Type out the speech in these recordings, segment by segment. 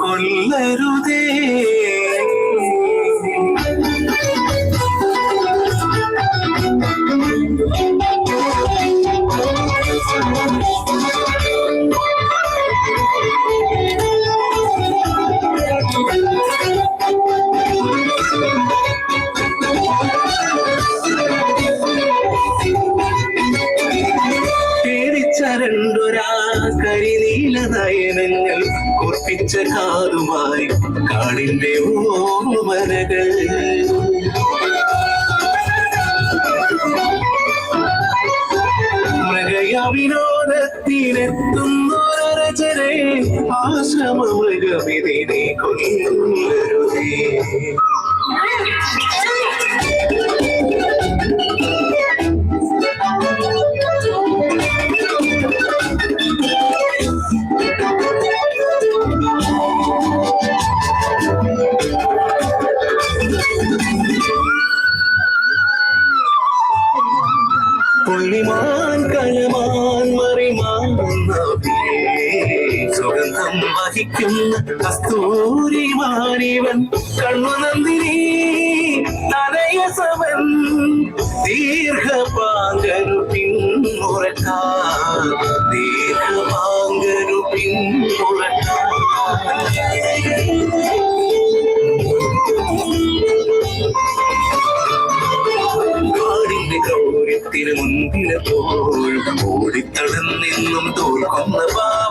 കൊല്ലരുതേ. പേടിച്ചരണ്ടൊരാ കരിനീല നയനങ്ങൾ കുർപ്പിച്ച കാതുമായി കാടിന്റെ ഓമനകൾ മൃഗയ വിനോദത്തിനെത്തുന്നൊരചരെ ആശ്രമ മൃഗമിതിനെ കൊല്ലരുതേ വഹിക്കുന്ന കസ്തൂരിമാനിവൻ കണ്ണുനന്ദിനി തനയസവൻ ദീർഘപാങ്കരു പിന്മുറക്കാൻ ദീർഘപാങ്കരു പിന്മുറക്കാൻ കാടിന്റെ ഗൗരവത്തിന് മുൻപിലെ തോഴും ഓടിത്തടന്നെന്നും തോൽക്കുന്ന പാവം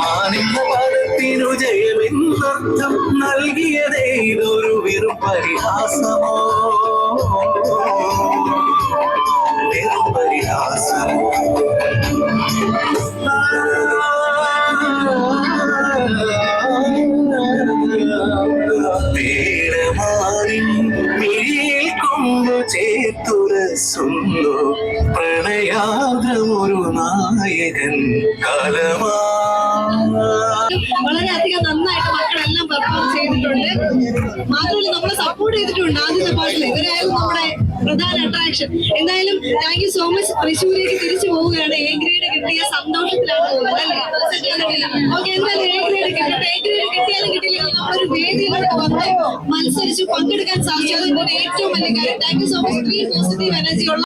മാനിന്റെ പദത്തിനു ജയമെന്നർത്ഥം നൽകിയതേ ഇതൊരു വെറും പരിഹാസമോ? വെറും പരിഹാസമോ കൊണ്ടു ചേർത്തുരസുന്നു. നായകൻ കലമാ വളരെയധികം നന്നായിട്ട് മക്കളെല്ലാം പെർഫോം ചെയ്തിട്ടുണ്ട്. മാത്രമല്ല നമ്മളെ സപ്പോർട്ട് ചെയ്തിട്ടുണ്ട് ആദ്യത്തെ പാട്ടിൽ ഇവരായാലും നമ്മുടെ പ്രധാന അട്രാക്ഷൻ എന്തായാലും താങ്ക് യു സോ മച്ച് തൃശ്ശൂരേക്ക് തിരിച്ചു പോവുകയാണ്. എ ഗ്രേഡ് കിട്ടിയ സന്തോഷത്തിലാണ് പോകുന്നത് മത്സരിച്ച് പങ്കെടുക്കാൻ സാധിച്ചു. അതുകൊണ്ട് ഏറ്റവും വലിയ കാര്യം thank you so much three positive energy ഉള്ള